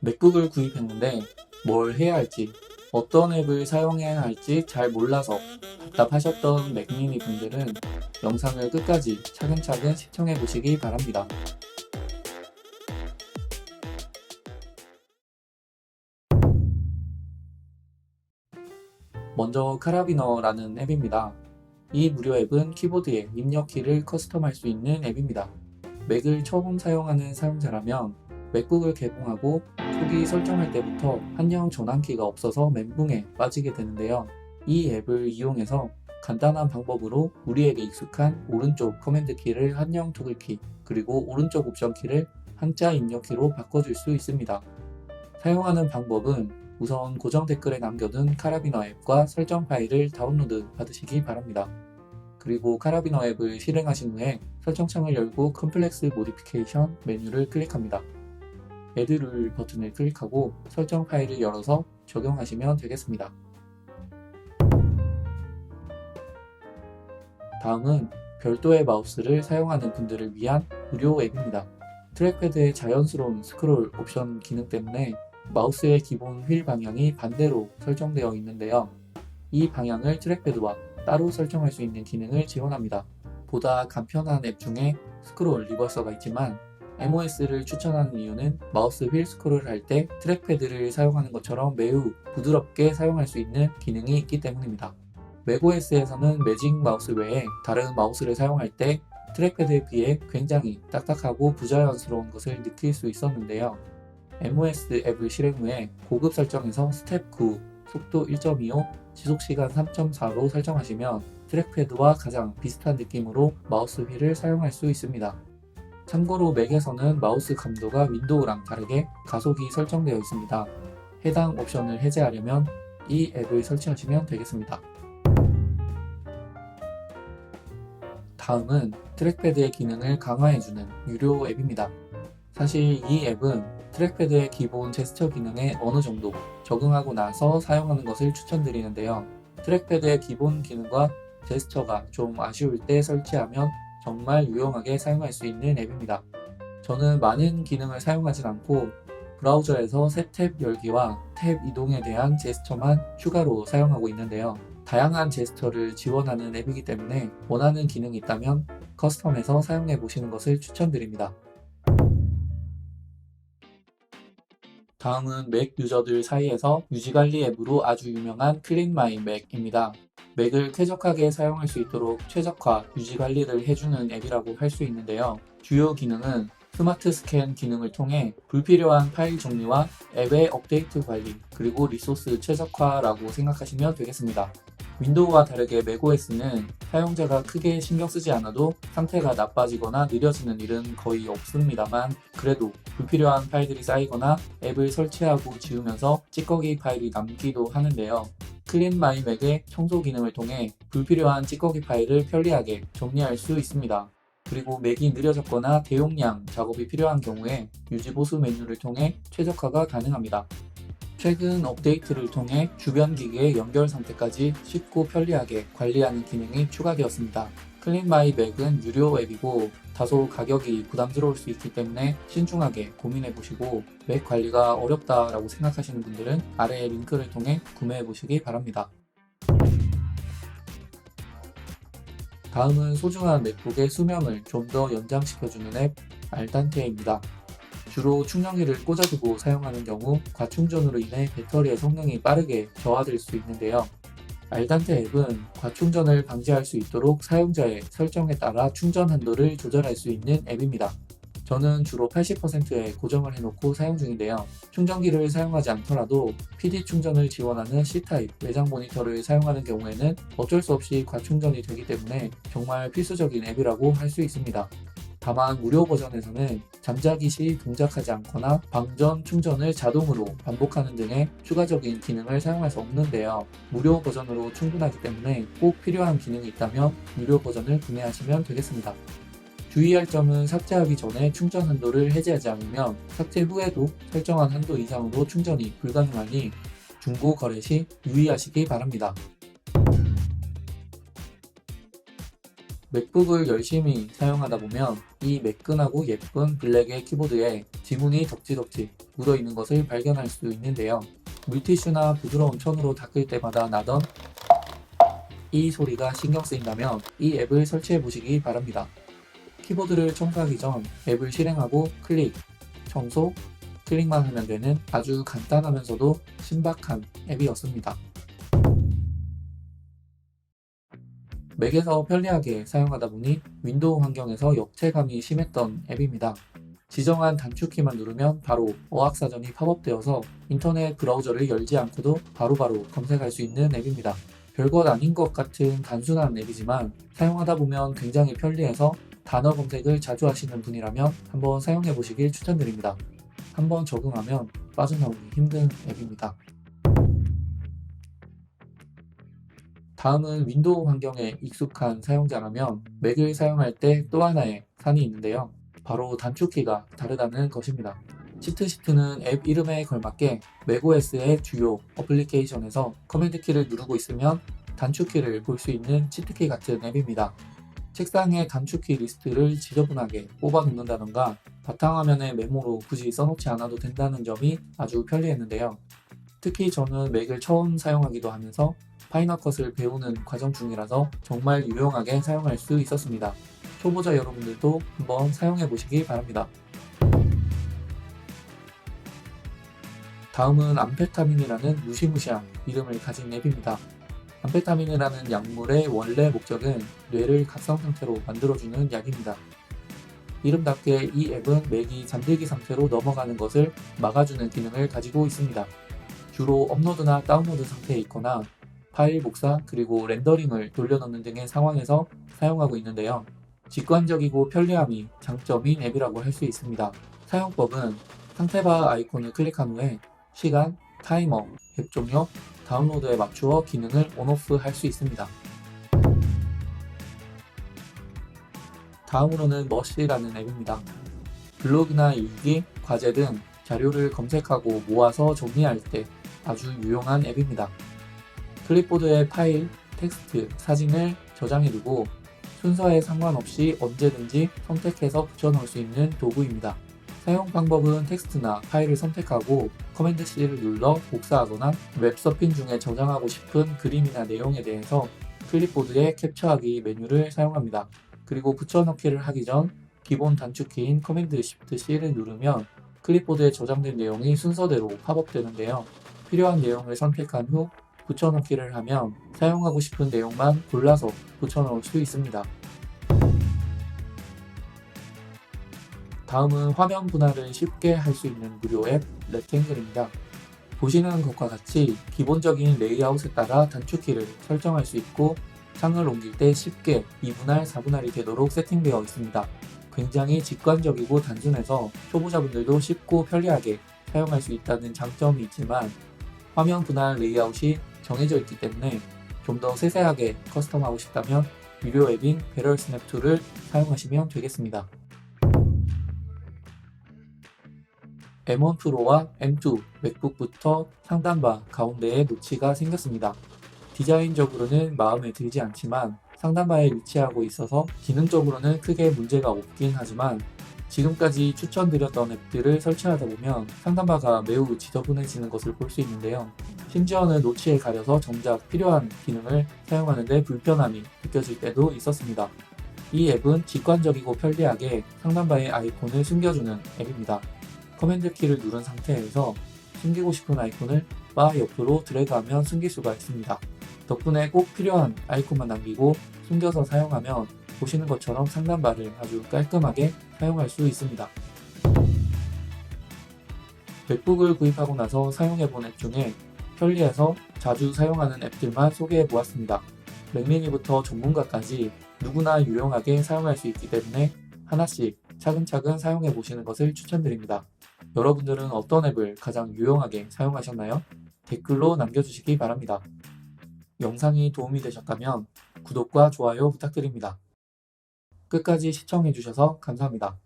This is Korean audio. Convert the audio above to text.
맥북을 구입했는데 뭘 해야 할지, 어떤 앱을 사용해야 할지 잘 몰라서 답답하셨던 맥미니 분들은 영상을 끝까지 차근차근 시청해 보시기 바랍니다. 먼저 카라비너라는 앱입니다. 이 무료 앱은 키보드에 입력키를 커스텀할 수 있는 앱입니다. 맥을 처음 사용하는 사용자라면 맥북을 개봉하고 초기 설정할 때부터 한영 전환키가 없어서 멘붕에 빠지게 되는데요. 이 앱을 이용해서 간단한 방법으로 우리에게 익숙한 오른쪽 커맨드 키를 한영 토글키 그리고 오른쪽 옵션 키를 한자 입력키로 바꿔줄 수 있습니다. 사용하는 방법은 우선 고정 댓글에 남겨둔 카라비너 앱과 설정 파일을 다운로드 받으시기 바랍니다. 그리고 카라비너 앱을 실행하신 후에 설정창을 열고 컴플렉스 모디피케이션 메뉴를 클릭합니다. 애드룰 버튼을 클릭하고 설정 파일을 열어서 적용하시면 되겠습니다. 다음은 별도의 마우스를 사용하는 분들을 위한 무료 앱입니다. 트랙패드의 자연스러운 스크롤 옵션 기능 때문에 마우스의 기본 휠 방향이 반대로 설정되어 있는데요. 이 방향을 트랙패드와 따로 설정할 수 있는 기능을 지원합니다. 보다 간편한 앱 중에 스크롤 리버서가 있지만 MOS를 추천하는 이유는 마우스 휠 스크롤을 할 때 트랙패드를 사용하는 것처럼 매우 부드럽게 사용할 수 있는 기능이 있기 때문입니다. 맥OS에서는 매직 마우스 외에 다른 마우스를 사용할 때 트랙패드에 비해 굉장히 딱딱하고 부자연스러운 것을 느낄 수 있었는데요. MOS 앱을 실행 후에 고급 설정에서 스텝 9, 속도 1.25, 지속시간 3.4로 설정하시면 트랙패드와 가장 비슷한 느낌으로 마우스 휠을 사용할 수 있습니다. 참고로 맥에서는 마우스 감도가 윈도우랑 다르게 가속이 설정되어 있습니다. 해당 옵션을 해제하려면 이 앱을 설치하시면 되겠습니다. 다음은 트랙패드의 기능을 강화해주는 유료 앱입니다. 사실 이 앱은 트랙패드의 기본 제스처 기능에 어느 정도 적응하고 나서 사용하는 것을 추천드리는데요. 트랙패드의 기본 기능과 제스처가 좀 아쉬울 때 설치하면 정말 유용하게 사용할 수 있는 앱입니다. 저는 많은 기능을 사용하진 않고 브라우저에서 새 탭 열기와 탭 이동에 대한 제스처만 추가로 사용하고 있는데요. 다양한 제스처를 지원하는 앱이기 때문에 원하는 기능이 있다면 커스텀해서 사용해 보시는 것을 추천드립니다. 다음은 맥 유저들 사이에서 유지관리 앱으로 아주 유명한 클린마이 맥입니다. 맥을 쾌적하게 사용할 수 있도록 최적화 유지 관리를 해주는 앱이라고 할 수 있는데요. 주요 기능은 스마트 스캔 기능을 통해 불필요한 파일 정리와 앱의 업데이트 관리, 그리고 리소스 최적화라고 생각하시면 되겠습니다. 윈도우와 다르게 macOS는 사용자가 크게 신경 쓰지 않아도 상태가 나빠지거나 느려지는 일은 거의 없습니다만 그래도 불필요한 파일들이 쌓이거나 앱을 설치하고 지우면서 찌꺼기 파일이 남기도 하는데요. 클린 마이 맥의 청소 기능을 통해 불필요한 찌꺼기 파일을 편리하게 정리할 수 있습니다. 그리고 맥이 느려졌거나 대용량 작업이 필요한 경우에 유지 보수 메뉴를 통해 최적화가 가능합니다. 최근 업데이트를 통해 주변 기기의 연결 상태까지 쉽고 편리하게 관리하는 기능이 추가되었습니다. 클린마이 맥은 유료 앱이고 다소 가격이 부담스러울 수 있기 때문에 신중하게 고민해 보시고 맥 관리가 어렵다라고 생각하시는 분들은 아래의 링크를 통해 구매해 보시기 바랍니다. 다음은 소중한 맥북의 수명을 좀 더 연장시켜주는 앱 알단테입니다. 주로 충전기를 꽂아두고 사용하는 경우 과충전으로 인해 배터리의 성능이 빠르게 저하될 수 있는데요. 알단테 앱은 과충전을 방지할 수 있도록 사용자의 설정에 따라 충전 한도를 조절할 수 있는 앱입니다. 저는 주로 80%에 고정을 해놓고 사용 중인데요. 충전기를 사용하지 않더라도 PD 충전을 지원하는 C타입 외장 모니터를 사용하는 경우에는 어쩔 수 없이 과충전이 되기 때문에 정말 필수적인 앱이라고 할 수 있습니다. 다만 무료 버전에서는 잠자기 시 동작하지 않거나 방전 충전을 자동으로 반복하는 등의 추가적인 기능을 사용할 수 없는데요. 무료 버전으로 충분하기 때문에 꼭 필요한 기능이 있다면 무료 버전을 구매하시면 되겠습니다. 주의할 점은 삭제하기 전에 충전 한도를 해제하지 않으면 삭제 후에도 설정한 한도 이상으로 충전이 불가능하니 중고 거래 시 유의하시기 바랍니다. 맥북을 열심히 사용하다 보면 이 매끈하고 예쁜 블랙의 키보드에 지문이 덕지덕지 묻어 있는 것을 발견할 수 있는데요. 물티슈나 부드러운 천으로 닦을 때마다 나던 이 소리가 신경 쓰인다면 이 앱을 설치해 보시기 바랍니다. 키보드를 청소하기 전 앱을 실행하고 클릭, 청소, 클릭만 하면 되는 아주 간단하면서도 신박한 앱이었습니다. 맥에서 편리하게 사용하다 보니 윈도우 환경에서 역체감이 심했던 앱입니다. 지정한 단축키만 누르면 바로 어학사전이 팝업되어서 인터넷 브라우저를 열지 않고도 바로 바로 검색할 수 있는 앱입니다. 별것 아닌 것 같은 단순한 앱이지만 사용하다 보면 굉장히 편리해서 단어 검색을 자주 하시는 분이라면 한번 사용해 보시길 추천드립니다. 한번 적응하면 빠져나오기 힘든 앱입니다. 다음은 윈도우 환경에 익숙한 사용자라면 맥을 사용할 때 또 하나의 산이 있는데요. 바로 단축키가 다르다는 것입니다. 시트 시트는 앱 이름에 걸맞게 맥OS의 주요 어플리케이션에서 커맨드 키를 누르고 있으면 단축키를 볼 수 있는 치트키 같은 앱입니다. 책상에 단축키 리스트를 지저분하게 뽑아 놓는다던가 바탕화면에 메모로 굳이 써놓지 않아도 된다는 점이 아주 편리했는데요. 특히 저는 맥을 처음 사용하기도 하면서 파이널컷을 배우는 과정 중이라서 정말 유용하게 사용할 수 있었습니다. 초보자 여러분들도 한번 사용해 보시기 바랍니다. 다음은 암페타민이라는 무시무시한 이름을 가진 앱입니다. 암페타민이라는 약물의 원래 목적은 뇌를 각성 상태로 만들어주는 약입니다. 이름답게 이 앱은 맥이 잠들기 상태로 넘어가는 것을 막아주는 기능을 가지고 있습니다. 주로 업로드나 다운로드 상태에 있거나 파일 복사 그리고 렌더링을 돌려놓는 등의 상황에서 사용하고 있는데요. 직관적이고 편리함이 장점인 앱이라고 할 수 있습니다. 사용법은 상태바 아이콘을 클릭한 후에 시간, 타이머, 앱 종료, 다운로드에 맞추어 기능을 온오프 할 수 있습니다. 다음으로는 머시라는 앱입니다. 블로그나 일기, 과제 등 자료를 검색하고 모아서 정리할 때 아주 유용한 앱입니다. 클립보드에 파일, 텍스트, 사진을 저장해두고 순서에 상관없이 언제든지 선택해서 붙여넣을 수 있는 도구입니다. 사용 방법은 텍스트나 파일을 선택하고 커맨드 C를 눌러 복사하거나 웹서핑 중에 저장하고 싶은 그림이나 내용에 대해서 클립보드에 캡처하기 메뉴를 사용합니다. 그리고 붙여넣기를 하기 전 기본 단축키인 커맨드 Shift C를 누르면 클립보드에 저장된 내용이 순서대로 팝업되는데요. 필요한 내용을 선택한 후 붙여넣기를 하면 사용하고 싶은 내용만 골라서 붙여넣을 수 있습니다. 다음은 화면 분할을 쉽게 할 수 있는 무료 앱 렉탱글입니다. 보시는 것과 같이 기본적인 레이아웃에 따라 단축키를 설정할 수 있고 창을 옮길 때 쉽게 2분할, 4분할이 되도록 세팅되어 있습니다. 굉장히 직관적이고 단순해서 초보자분들도 쉽고 편리하게 사용할 수 있다는 장점이 있지만 화면 분할 레이아웃이 정해져 있기 때문에 좀 더 세세하게 커스텀하고 싶다면 유료 앱인 배럴 스냅 2를 사용하시면 되겠습니다. M1 프로와 M2 맥북부터 상단바 가운데에 노치가 생겼습니다. 디자인적으로는 마음에 들지 않지만 상단바에 위치하고 있어서 기능적으로는 크게 문제가 없긴 하지만 지금까지 추천드렸던 앱들을 설치하다 보면 상단바가 매우 지저분해지는 것을 볼 수 있는데요. 심지어는 노치에 가려서 정작 필요한 기능을 사용하는데 불편함이 느껴질 때도 있었습니다. 이 앱은 직관적이고 편리하게 상단바의 아이콘을 숨겨주는 앱입니다. 커맨드 키를 누른 상태에서 숨기고 싶은 아이콘을 바 옆으로 드래그하면 숨길 수가 있습니다. 덕분에 꼭 필요한 아이콘만 남기고 숨겨서 사용하면 보시는 것처럼 상단바를 아주 깔끔하게 사용할 수 있습니다. 맥북을 구입하고 나서 사용해본 앱 중에 편리해서 자주 사용하는 앱들만 소개해 보았습니다. 맥미니부터 전문가까지 누구나 유용하게 사용할 수 있기 때문에 하나씩 차근차근 사용해 보시는 것을 추천드립니다. 여러분들은 어떤 앱을 가장 유용하게 사용하셨나요? 댓글로 남겨주시기 바랍니다. 영상이 도움이 되셨다면 구독과 좋아요 부탁드립니다. 끝까지 시청해 주셔서 감사합니다.